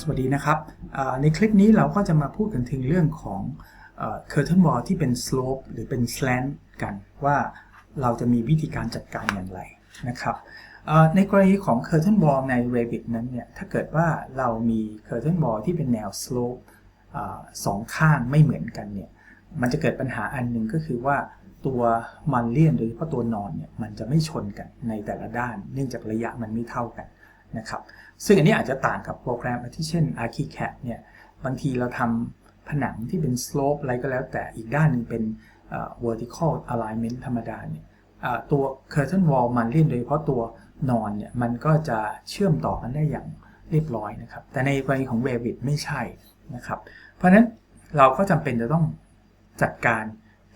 สวัสดีนะครับ ในคลิปนี้เราก็จะมาพูดกันถึงเรื่องของเอ่อ curtain wall ที่เป็น slope หรือเป็น slant กันว่าเราจะมีวิธีการจัดการอย่างไรนะครับในกรณีของ curtain wall ใน Revit นั้นเนี่ยถ้าเกิดว่าเรามี curtain wall ที่เป็นแนว slope สองข้างไม่เหมือนกันเนี่ยมันจะเกิดปัญหาอันหนึ่งก็คือว่าตัวมันเลียนโดยเฉพาะตัวนอนเนี่ยมันจะไม่ชนกันในแต่ละด้าน เนื่องจากระยะมันไม่เท่ากัน นะครับ ซึ่งอันนี้อาจจะต่างกับโปรแกรมที่เช่น ArchiCAD เนี่ย บางทีเราทำผนังที่เป็น slope อะไรก็แล้วแต่อีกด้านหนึงเป็นเอ่อ vertical alignment ธรรมดาเนี่ยตัว curtain wall มันเล่นโดยเฉพาะตัวนอนเนี่ย มันก็จะเชื่อมต่อกันได้อย่างเรียบร้อยนะครับ แต่ในกรณีของ Revit ไม่ใช่นะครับ เพราะฉะนั้นเราก็จำเป็นจะต้องจัดการ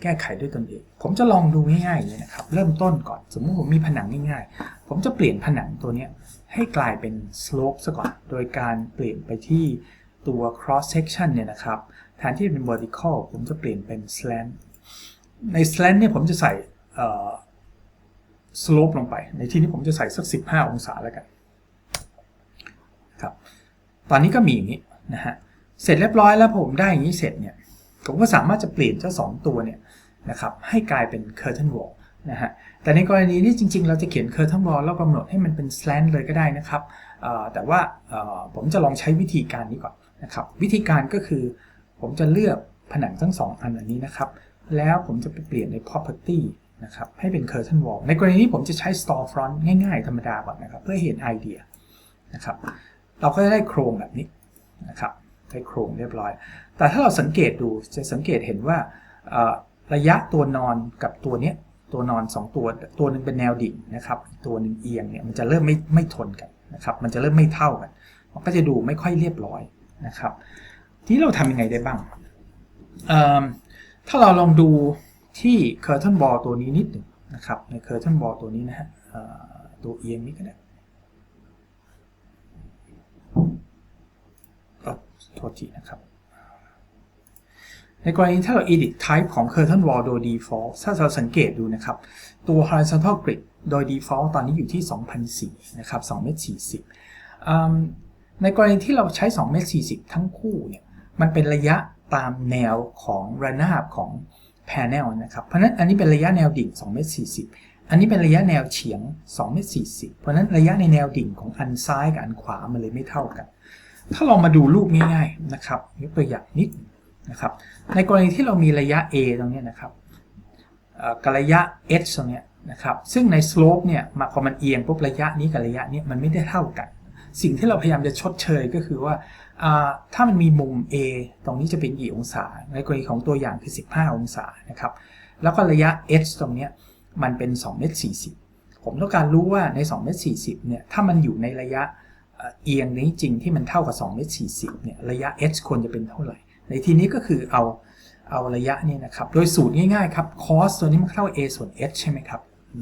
แก้ไขด้วยตนเอง ผมจะลองดูง่ายๆเลยนะครับ เริ่มต้นก่อน สมมติผมมีผนังง่ายๆ ผมจะเปลี่ยนผนังตัวเนี้ย ให้กลายเป็น slope ซะก่อน โดยการเปลี่ยนไปที่ตัว cross section เนี่ยนะครับแทนที่เป็น vertical ผมจะเปลี่ยนเป็น slant ใน slant เนี่ยผมจะใส่ slope ลงไป ในที่นี้ผมจะใส่สัก 15 องศาแล้วกันครับตอนนี้ก็มีอย่างนี้นะฮะเสร็จเรียบร้อยแล้วผมได้อย่างนี้เสร็จเนี่ยผมก็สามารถจะเปลี่ยนเจ้าสองตัวเนี่ยนะครับให้กลายเป็น curtain wall นะฮะแต่ในกรณีนี้จริง ๆ เราจะเขียน curtain wall แล้วกำหนดให้มันเป็น slant เลยก็ได้นะครับแต่ว่าผมจะลองใช้วิธีการนี้ก่อนนะครับวิธีการก็คือ ผมจะเลือกผนังทั้งสองอันอันนี้นะครับ แล้วผมจะไปเปลี่ยนใน property นะครับให้เป็น curtain wall ในกรณีนี้ผมจะใช้ store front ง่ายๆ ธรรมดาก่อนนะครับ เพื่อเห็นไอเดียนะครับเราก็จะได้โครงแบบนี้นะครับได้โครงเรียบร้อย แต่ถ้าเราสังเกตดูจะสังเกตเห็นว่าระยะตัวนอนกับตัวเนี้ย ตัวนอน 2 ตัวตัวหนึ่งเป็นแนวดิ่งนะครับตัวหนึ่งเอียงเนี่ยมันจะเริ่มไม่ไม่ทนกันนะครับมันจะเริ่มไม่เท่ากันมันก็จะดูไม่ค่อยเรียบร้อยนะครับ ทีนี้เราทำยังไงได้บ้างเอิ่มถ้าเราลองดูที่ curtain wall ตัวนี้นิดหนึ่งนะครับใน curtain wall ตัวนี้นะฮะตัวเอียงนี้ก็ได้โทษทีนะครับ ในกรณีถ้าเรา edit type ของ curtain wall โดย default ถ้าเราสังเกตดูนะครับ ตัว horizontal grid โดย default ตอนนี้อยู่ที่2,004นะครับ2เมตร40 ในกรณีที่เราใช้2เมตร40 ทั้งคู่เนี่ย มันเป็นระยะตามแนวของระนาบของ panel นะครับ เพราะนั้นอันนี้เป็นระยะแนวดิ่ง2เมตร40 อันนี้เป็นระยะแนวเฉียง2เมตร40 เพราะนั้นระยะในแนวดิ่งของอันซ้ายกับอันขวามันเลยไม่เท่ากัน ถ้าลองมาดูรูปง่ายๆนะครับยกตัวอย่างนิดนะครับ ในกรณีที่เรามีระยะ a ตรงนี้นะครับกับระยะ h ตรงนี้นะครับ ซึ่งใน slope เนี่ยมาพอมันเอียงปุ๊บระยะนี้กับระยะนี้มันไม่ได้เท่ากัน สิ่งที่เราพยายามจะชดเชยก็คือว่า ถ้ามันมีมุม a ตรงนี้จะเป็นกี่องศา ในกรณีของตัวอย่างคือ 15 องศานะครับ แล้วก็ระยะ h ตรงนี้มันเป็น2เมตร40 ผมต้องการรู้ว่าใน2เมตร40เนี่ย ถ้ามันอยู่ในระยะเอ่อเอียงนี้จริงที่มันเท่ากับ2เมตร40เนี่ย ระยะ h ควรจะเป็นเท่าไหร่ ในที่นี้ก็คือเอาเอาระยะนี่นะครับ โดยสูตรง่ายๆครับ cos ตัวนี้มันเท่า a ส่วน h ใช่ไหมครับ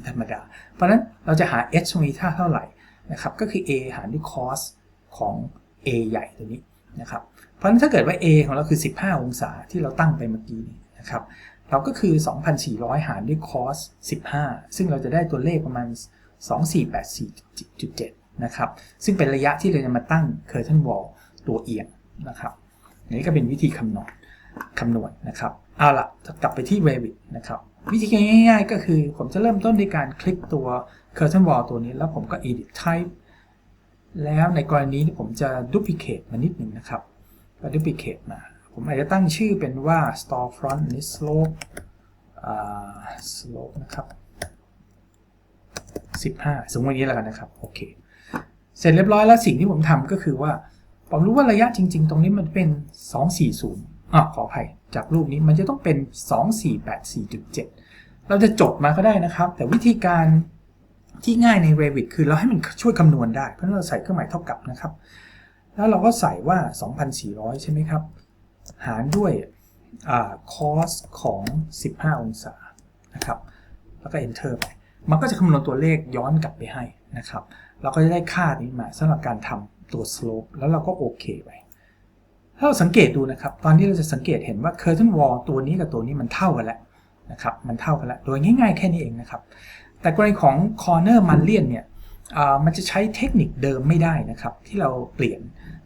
ธรรมดา เพราะฉะนั้นเราจะหา h ตรงนี้เท่าเท่าไหร่นะครับ ก็คือ a หารด้วย cos ของ a ใหญ่ตัวนี้นะครับ เพราะฉะนั้นถ้าเกิดว่า a ของเราคือ 15 องศาที่เราตั้งไปเมื่อกี้นี้นะครับ เราก็คือ 2,400 หารด้วย cos 15 ซึ่งเราจะได้ตัวเลขประมาณ 2484.7 นะครับ ซึ่งเป็นระยะที่เราจะมาตั้ง curtain wall ตัวเอียงนะครับ นี่ก็เป็นวิธีคำนวณคำนวณนะครับ เอาละกลับไปที่ Revit นะครับ วิธีง่ายๆ ก็คือผมจะเริ่มต้นด้วยการคลิกตัว curtain wall ตัวนี้ แล้วผมก็ edit type แล้วในกรณีนี้ผมจะ duplicate มานิดหนึ่งนะครับ ก็ duplicate มา ผมอาจจะตั้งชื่อเป็นว่า storefront นี้ slope slope นะครับ 15 สมมติอย่างนี้แล้วกันนะครับ โอเค เสร็จเรียบร้อยแล้วสิ่งที่ผมทำก็คือว่า ผมรู้ว่าระยะจริง ๆ ตรงนี้มันเป็น 240อะขออภัย จากรูปนี้มันจะต้องเป็น 2484.7 เราจะจดมาก็ได้นะครับ แต่วิธีการที่ง่ายใน Revit คือเราให้มันช่วยคำนวณได้ เพราะนั้นเราใส่เครื่องหมายเท่ากับนะครับ แล้วเราก็ใส่ว่า 2,400 ใช่ไหมครับ หารด้วยอ่า cos ของ 15 องศานะครับ แล้วก็ enter ไป มันก็จะคำนวณตัวเลขย้อนกลับไปให้นะครับ เราก็จะได้ค่านี้มาสำหรับการทำ ตัว slope แล้วเราก็โอเคไป ถ้าเราสังเกตดูนะครับ ตอนที่เราจะสังเกตเห็นว่า curtain wall ตัวนี้กับตัวนี้มันเท่ากันแล้วนะครับ มันเท่ากันแล้ว โดยง่ายๆแค่นี้เองนะครับ แต่กรณีของ corner มันเลียนเนี่ยมันจะใช้เทคนิคเดิมไม่ได้นะครับ ที่เราเปลี่ยน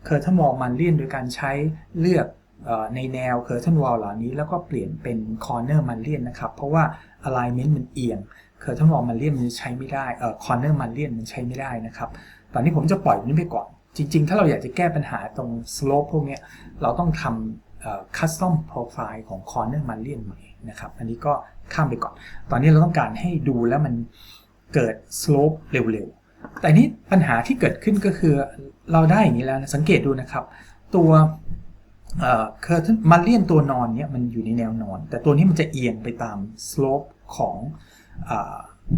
curtain wall มันเลียนโดยการใช้เลือกอในแนว curtain wall เหล่านี้ แล้วก็เปลี่ยนเป็น corner มันเลียนนะครับ เพราะว่า alignment มันเอียง curtain wall มันเลียนมันใช้ไม่ได้เอ่อ corner มันเลียนมันใช้ไม่ได้นะครับ ตอนนี้ผมจะปล่อยมันไปก่อน จริง ๆ ถ้าเราอยากจะแก้ปัญหาตรง slope พวกนี้เราต้องทำ custom profile ของ corner มันเลียนใหม่นะครับ อันนี้ก็ข้ามไปก่อน ตอนนี้เราต้องการให้ดูแล้วมันเกิด slope เร็วๆ แต่นี้ปัญหาที่เกิดขึ้นก็คือเราได้อย่างนี้แล้วนะสังเกตดูนะครับ ตัวเอ่อ curtain มันเลียนตัวนอนเนี่ยมันอยู่ในแนวนอน แต่ตัวนี้มันจะเอียงไปตาม slope ของ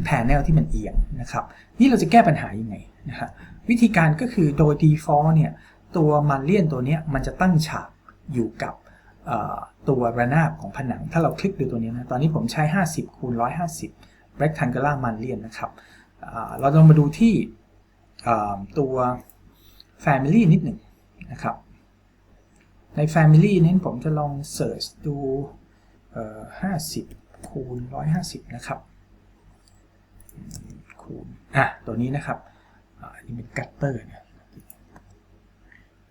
แผนแนวที่มันเอียงนะครับ นี่เราจะแก้ปัญหายังไง นะฮะวิธีการก็คือโดย default เนี่ยตัวมันเลียนตัวนี้มันจะตั้งฉากอยู่กับตัวระนาบของผนัง ถ้าเราคลิกดูตัวนี้นะ ตอนนี้ผมใช้ 50คูณ150 rectangular มันเลียนนะครับ เราลองมาดูที่ตัว family นิดหนึ่งนะครับ ใน family นี้ผมจะลอง search ดู 50คูณ150 นะครับ คูณ อะ ตัวนี้นะครับ อันนี้เป็น gutter เนี่ย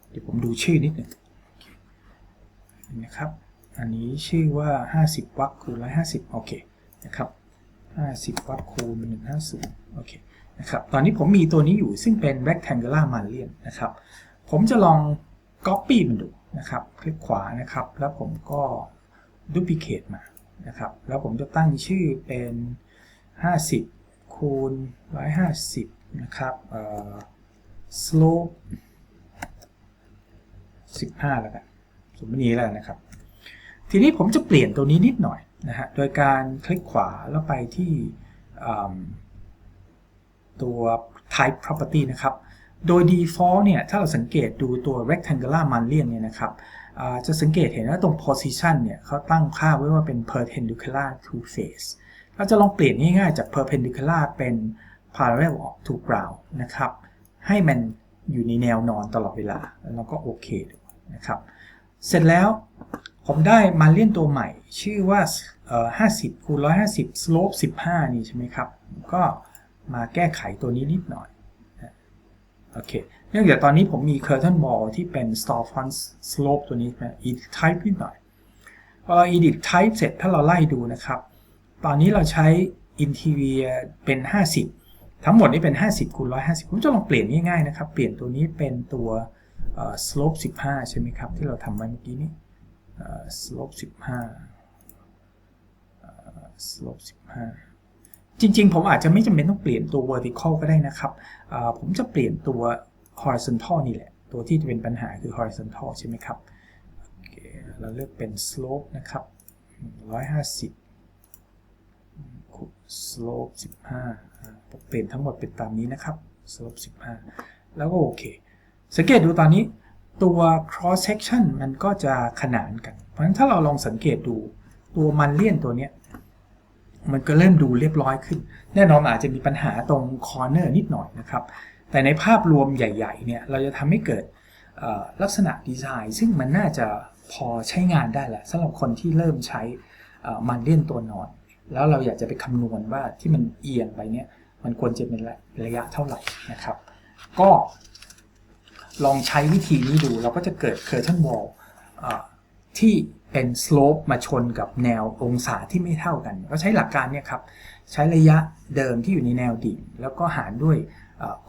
เดี๋ยวผมดูชื่อนิดหนึ่งนะครับ อันนี้ชื่อว่า 50 วัตต์คูณ150 โอเค นะครับ 50 วัตต์คูณ150 โอเค นะครับ ตอนนี้ผมมีตัวนี้อยู่ซึ่งเป็น rectangular m a n l i a n นะครับ ผมจะลอง copy มันดูนะครับ คลิกขวานะครับ แล้วผมก็ duplicate มา นะครับ แล้วผมจะตั้งชื่อเป็น 50 คูณ 150 นะครับเอ่อ slope 15 แล้วกันสมมตินี้แล้วนะครับ ทีนี้ผมจะเปลี่ยนตัวนี้นิดหน่อยนะฮะ โดยการคลิกขวาแล้วไปที่ตัว type property นะครับ โดย default เนี่ย ถ้าเราสังเกตดูตัว rectangular m a n l i a n เนี่ยนะครับจะสังเกตเห็นว่าตรง position เนี่ยเขาตั้งค่าไว้ว่าเป็น perpendicular to face เราจะลองเปลี่ยนง่ายๆจาก perpendicular เป็น parallel to ground นะครับ ให้มันอยู่ในแนวนอนตลอดเวลา แล้วเราก็โอเคดูนะครับ เสร็จแล้วผมได้มาเลียนตัวใหม่ ชื่อว่า 50คูณ150 slope 15 นี่ใช่ไหมครับ ก็มาแก้ไขตัวนี้นิดหน่อยโอเค เนื่องจากตอนนี้ผมมี curtain wall ที่เป็น storefront slope ตัวนี้นะ edit type นิดหน่อย พอเรา edit type เสร็จถ้าเราไล่ดูนะครับ ตอนนี้เราใช้ interior เป็น 50 ทั้งหมดนี้เป็น 50คูณ150ผมจะลองเปลี่ยนง่ายๆนะครับ เปลี่ยนตัวนี้เป็นตัว slope 15 ใช่ไหมครับ ที่เราทำไว้เมื่อกี้นี้ slope 15 slope 15 จริงๆ ผมอาจจะไม่จำเป็นต้องเปลี่ยนตัว vertical ก็ได้นะครับ ผมจะเปลี่ยนตัว horizontal นี่แหละ ตัวที่จะเป็นปัญหาคือ horizontal ใช่ไหมครับ เราเลือกเป็น slope นะครับ 150 slope 15 เปลี่ยนทั้งหมดเป็นตามนี้นะครับ slope 15 แล้วก็โอเค สังเกตดูตอนนี้ตัว cross section มันก็จะขนานกัน เพราะฉะนั้นถ้าเราลองสังเกตดูตัวมันเลี่ยนตัวเนี้ยมันก็เริ่มดูเรียบร้อยขึ้น แน่นอนอาจจะมีปัญหาตรงคอร์เนอร์นิดหน่อยนะครับ แต่ในภาพรวมใหญ่ๆเนี่ยเราจะทำให้เกิดลักษณะดีไซน์ซึ่งมันน่าจะพอใช้งานได้แหละสำหรับคนที่เริ่มใช้มันเลี่ยนตัวนอน แล้วเราอยากจะไปคำนวณว่าที่มันเอียงไปเนี่ยมันควรจะเป็นระยะเท่าไหร่นะครับ ก็ลองใช้วิธีนี้ดูเราก็จะเกิด curtain wall เอ่อที่เป็น slope มาชนกับแนวองศาที่ไม่เท่ากัน ก็ใช้หลักการเนี่ยครับ ใช้ระยะเดิมที่อยู่ในแนวดิ่ง แล้วก็หารด้วย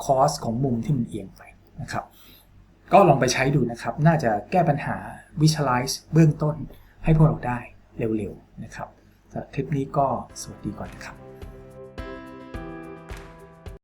cos ของมุมที่มันเอียงไปนะครับ ก็ลองไปใช้ดูนะครับ น่าจะแก้ปัญหา visualize เบื้องต้นให้พวกเราได้เร็วๆนะครับ สำหรับคลิปนี้ก็สวัสดีก่อนนะครับ